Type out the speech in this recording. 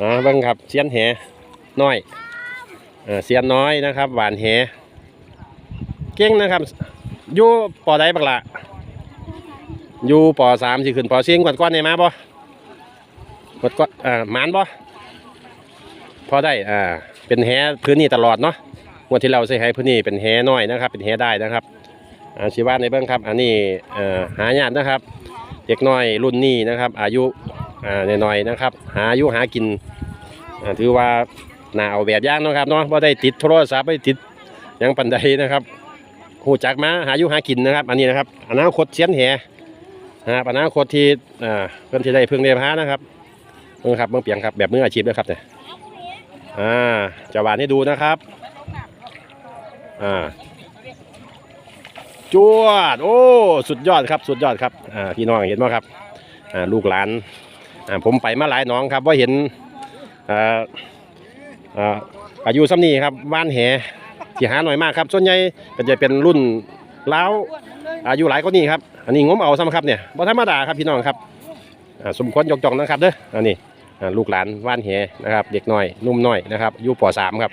อ่าบิ่งครับเสียนแหน้อยเอ่อเสียนน้อยนะครับ หวานแหเก่งนะครับอยู่ปอใดบักละอยู่ปอสามสิขึ้นปอเสียงก่อนก้อนๆได้มาบ่กวดก้อนอ่าหมานบ่พอได้อ่าเป็นแหพื้นนี่ตลอดเนาะวันที่เราใส่ให้พื้นนี่เป็นแหน้อยนะครับ เป็นแหได้นะครับอ่าชีว่าในเบื้องครับ อันนี้อ่อหายากนะครับ เด็กน้อยรุ่นนี้นะครับ อายุ อ่าน้อยๆนะครับ หาอายุหากินอ่าถือว่าหนาเอาแบบย่างเนาะครับเนาะว่าได้ติดโทรศัพท์ไม่ได้ติดยังปันใดนะครับหูจักมาหาอายุหากินนะครับ อันนี้นะครับอนาคตเชียนแหนะครับอนาคตที่อ่าเพิ่นที่ได้พึ่งได้พานะครับเบิ่งครับเบิ่งเปียงครับแบบมืออาชีพนะครับเนี่ยอ่าจะหวานให้ดูนะครับอ่าจวด โอ้ สุดยอดครับ สุดยอดครับ อ่า พี่น้องเห็นไหมครับ อ่า ลูกหลาน ผมไปมาหลายน้องครับว่าเห็นอายุซ้ำนี่ครับว่านแหที่หาหน่อยมากครับ ส่วนใหญ่ก็จะเป็นรุ่นเล้าวอายุหลายก็นี่ครับอันนี้งมเอาซ้ำครับเนี่ยบ่ธรรมดาครับพี่น้องครับสมควรยกจองนะครับเด้ออันนี้ลูกหลานว่านแหนะครับ เด็กน้อยนุ่มน้อยนะครับอายุป .3 ครับ